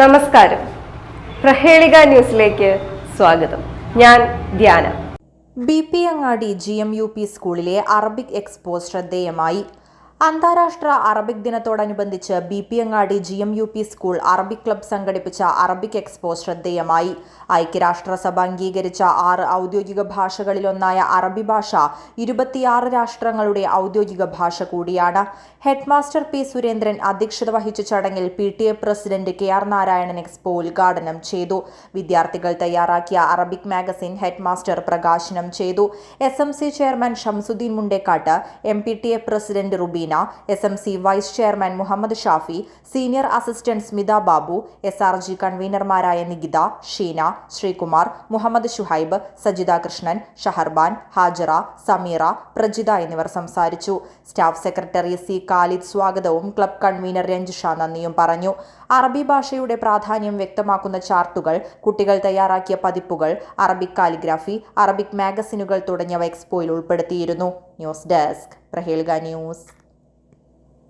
നമസ്കാരം. പ്രഹേളിക ന്യൂസിലേക്ക് സ്വാഗതം. ഞാൻ Dhyana. B P Angadi G M U P സ്കൂളിലെ അറബിക് എക്സ്പോ ശ്രദ്ധേയമായി. അന്താരാഷ്ട്ര അറബിക് ദിനത്തോടനുബന്ധിച്ച് B P Angadi G M U P school Arabic club സംഘടിപ്പിച്ച അറബിക് എക്സ്പോ ശ്രദ്ധേയമായി. ഐക്യരാഷ്ട്രസഭ അംഗീകരിച്ച ആറ് ഔദ്യോഗിക ഭാഷകളിലൊന്നായ അറബി ഭാഷ ഇരുപത്തിയാറ് രാഷ്ട്രങ്ങളുടെ ഔദ്യോഗിക ഭാഷ കൂടിയാണ്. ഹെഡ്മാസ്റ്റർ പി സുരേന്ദ്രൻ അധ്യക്ഷത വഹിച്ച ചടങ്ങിൽ P T A president K R Narayanan expo ഉദ്ഘാടനം ചെയ്തു. വിദ്യാർത്ഥികൾ തയ്യാറാക്കിയ അറബിക് മാഗസിൻ ഹെഡ്മാസ്റ്റർ പ്രകാശനം ചെയ്തു. S M C chairman Shamsuddin Mundekkat M P T A president Rubeena S M C vice chairman Muhammad Shafi senior assistant Smitha Babu S R G കൺവീനർമാരായ Nikitha Sheena Sreekumar Muhammad Shuhaib Sajitha Krishnan Shaharban Hajara Sameera Prajitha എന്നിവർ സംസാരിച്ചു. Staff secretary C Khalid സ്വാഗതവും club convener Ranjusha നന്ദിയും പറഞ്ഞു. അറബി ഭാഷയുടെ പ്രാധാന്യം വ്യക്തമാക്കുന്ന ചാർട്ടുകൾ കുട്ടികൾ തയ്യാറാക്കിയ പതിപ്പുകൾ അറബിക് കാലിഗ്രാഫി അറബിക് മാഗസിനുകൾ തുടങ്ങിയവ എക്സ്പോയിൽ ഉൾപ്പെടുത്തിയിരുന്നു. News desk Prahelika news.